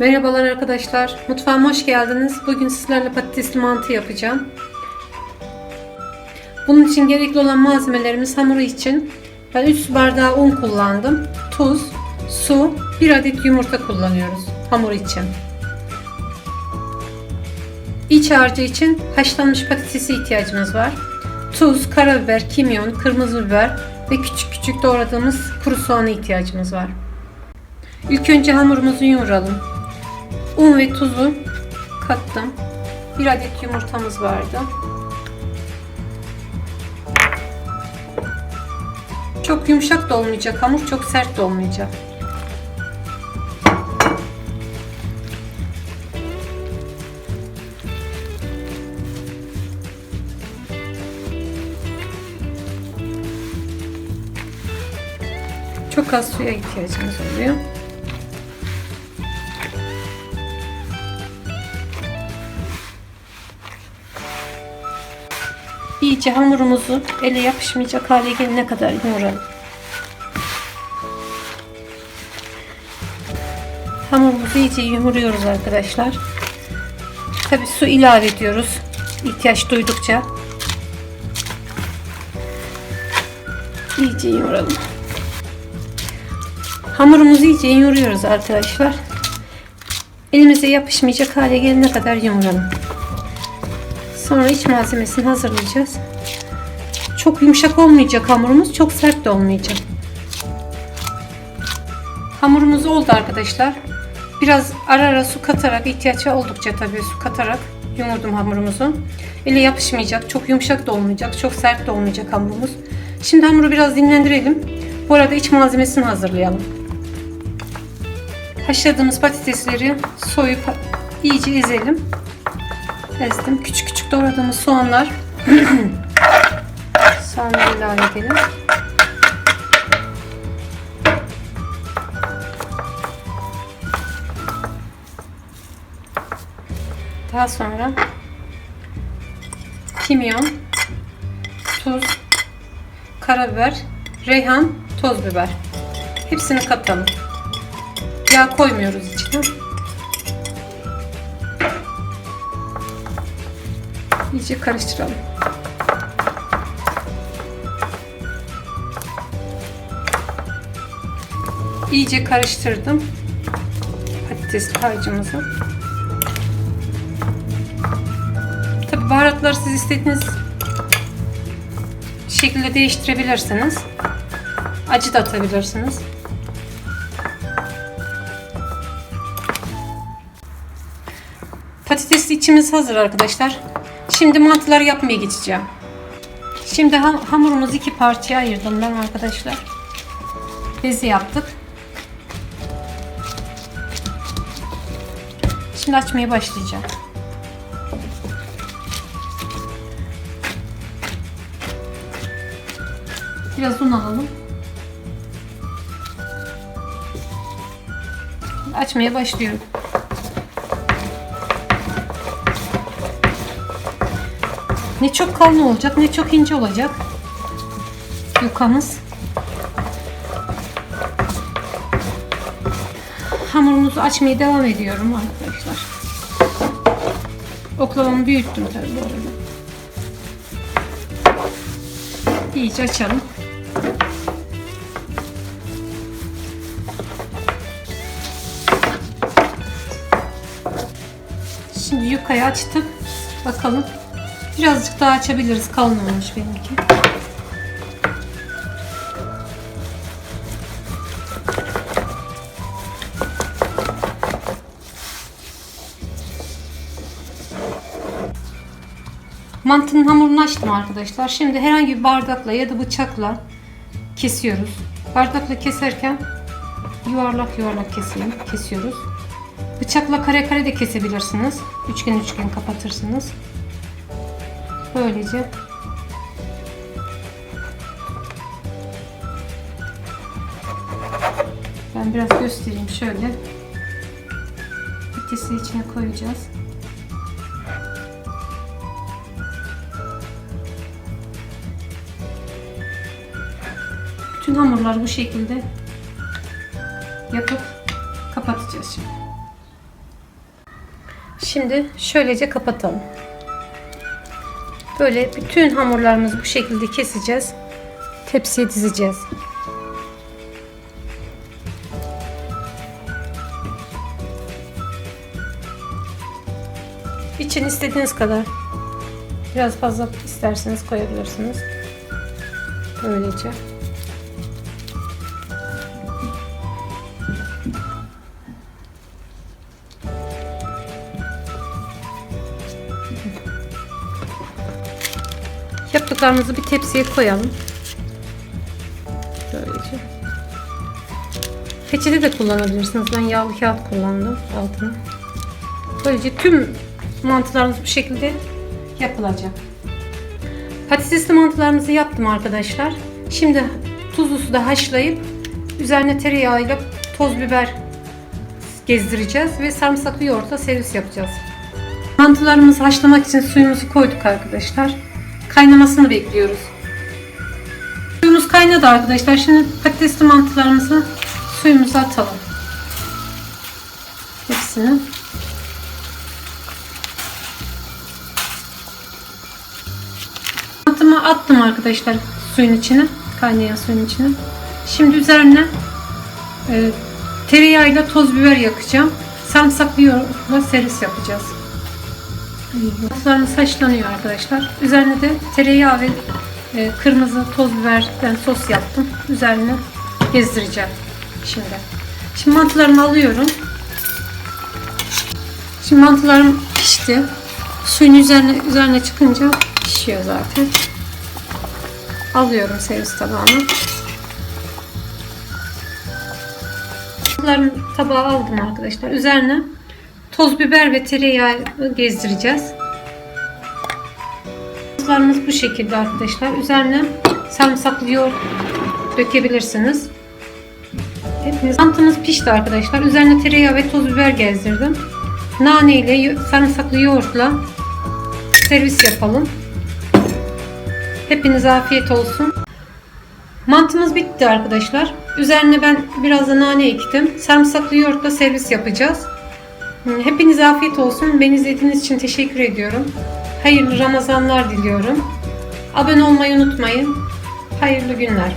Merhabalar arkadaşlar. Mutfağıma hoş geldiniz. Bugün sizlerle patatesli mantı yapacağım. Bunun için gerekli olan malzemelerimiz hamuru için ben 3 su bardağı un kullandım. Tuz, su, 1 adet yumurta kullanıyoruz hamur için. İç harcı için haşlanmış patatesi ihtiyacımız var. Tuz, karabiber, kimyon, kırmızı biber ve küçük küçük doğradığımız kuru soğana ihtiyacımız var. İlk önce hamurumuzu yoğuralım. Un ve tuzu kattım. Bir adet yumurtamız vardı. Çok yumuşak da olmayacak hamur, çok sert de olmayacak. Çok az suya ihtiyacımız oluyor. İyice hamurumuzu ele yapışmayacak hale gelene kadar yoğuralım. Hamurumuzu iyice yumuruyoruz arkadaşlar. Tabi su ilave ediyoruz. ihtiyaç duydukça. İyice yoğuralım. Hamurumuzu iyice yoğuruyoruz arkadaşlar. Elimize yapışmayacak hale gelene kadar yoğuralım. Sonra iç malzemesini hazırlayacağız. Çok yumuşak olmayacak hamurumuz, çok sert de olmayacak. Hamurumuz oldu arkadaşlar. Biraz ara ara su katarak, ihtiyaç oldukça tabii su katarak yoğurdum hamurumuzu. Ele yapışmayacak, çok yumuşak da olmayacak, çok sert de olmayacak hamurumuz. Şimdi hamuru biraz dinlendirelim. Bu arada iç malzemesini hazırlayalım. Haşladığımız patatesleri soyup iyice ezelim ezdim. Küçük küçük doğradığımız soğanlar. Soğanları ilave edelim. Daha sonra kimyon, tuz, karabiber, reyhan, toz biber. Hepsini katalım. Yağ koymuyoruz içine. İyice karıştıralım. İyice karıştırdım patates harcımızı. Tabi baharatları siz istediğiniz şekilde değiştirebilirsiniz. Acı da atabilirsiniz. Patatesli içimiz hazır arkadaşlar. Şimdi mantıları yapmaya geçeceğim. Şimdi ham hamurumuzu iki parçaya ayırdım ben arkadaşlar. Bezi yaptık. Şimdi açmaya başlayacağım. Biraz un alalım. Açmaya başlıyorum. Ne çok kalın olacak ne çok ince olacak. Yukamız. Hamurumuzu açmaya devam ediyorum arkadaşlar. Oklavamı büyüttüm tabii bu arada. İyice açalım. Şimdi yukayı açtım. Bakalım Birazcık daha açabiliriz. Kalın olmuş benimki. Mantının hamurunu açtım arkadaşlar. Şimdi herhangi bir bardakla ya da bıçakla kesiyoruz. Bardakla keserken yuvarlak yuvarlak keselim, kesiyoruz. Bıçakla kare kare de kesebilirsiniz. Üçgen üçgen kapatırsınız. Böylece ben biraz göstereyim şöyle patatesi içine koyacağız. Bütün hamurları bu şekilde yapıp kapatacağız şimdi. Şimdi şöylece kapatalım. Böyle bütün hamurlarımızı bu şekilde keseceğiz. Tepsiye dizeceğiz. İçin istediğiniz kadar biraz fazla isterseniz koyabilirsiniz. Böylece. Yaptıklarımızı bir tepsiye koyalım. Böylece. Peçete de kullanabilirsiniz. Ben yağlı kağıt kullandım altına. Böylece tüm mantılarımız bu şekilde yapılacak. Patatesli mantılarımızı yaptım arkadaşlar. Şimdi tuzlu suda haşlayıp üzerine tereyağıyla toz biber gezdireceğiz ve sarımsaklı yoğurtla servis yapacağız. Mantılarımızı haşlamak için suyumuzu koyduk arkadaşlar. Kaynamasını bekliyoruz. Suyumuz kaynadı arkadaşlar. Şimdi patatesli mantılarımızı suyumuza atalım. Hepsini. Mantımı attım arkadaşlar suyun içine. Kaynayan suyun içine. Şimdi üzerine e, tereyağıyla toz biber yakacağım. Sarımsaklı yoğurtla servis yapacağız. Soslarımız haşlanıyor arkadaşlar. Üzerine de tereyağı ve e, kırmızı toz biberden sos yaptım. Üzerine gezdireceğim şimdi. Şimdi mantılarımı alıyorum. Şimdi mantılarım pişti. Suyun üzerine üzerine çıkınca pişiyor zaten. Alıyorum servis tabağına. Mantılarımı tabağa aldım arkadaşlar. Üzerine toz biber ve tereyağı gezdireceğiz. Soslarımız bu şekilde arkadaşlar. Üzerine sarımsaklı yoğurt dökebilirsiniz. Hepimiz mantımız pişti arkadaşlar. Üzerine tereyağı ve toz biber gezdirdim. Nane ile sarımsaklı yoğurtla servis yapalım. Hepinize afiyet olsun. Mantımız bitti arkadaşlar. Üzerine ben biraz da nane ektim. Sarımsaklı yoğurtla servis yapacağız. Hepinize afiyet olsun. Beni izlediğiniz için teşekkür ediyorum. Hayırlı Ramazanlar diliyorum. Abone olmayı unutmayın. Hayırlı günler.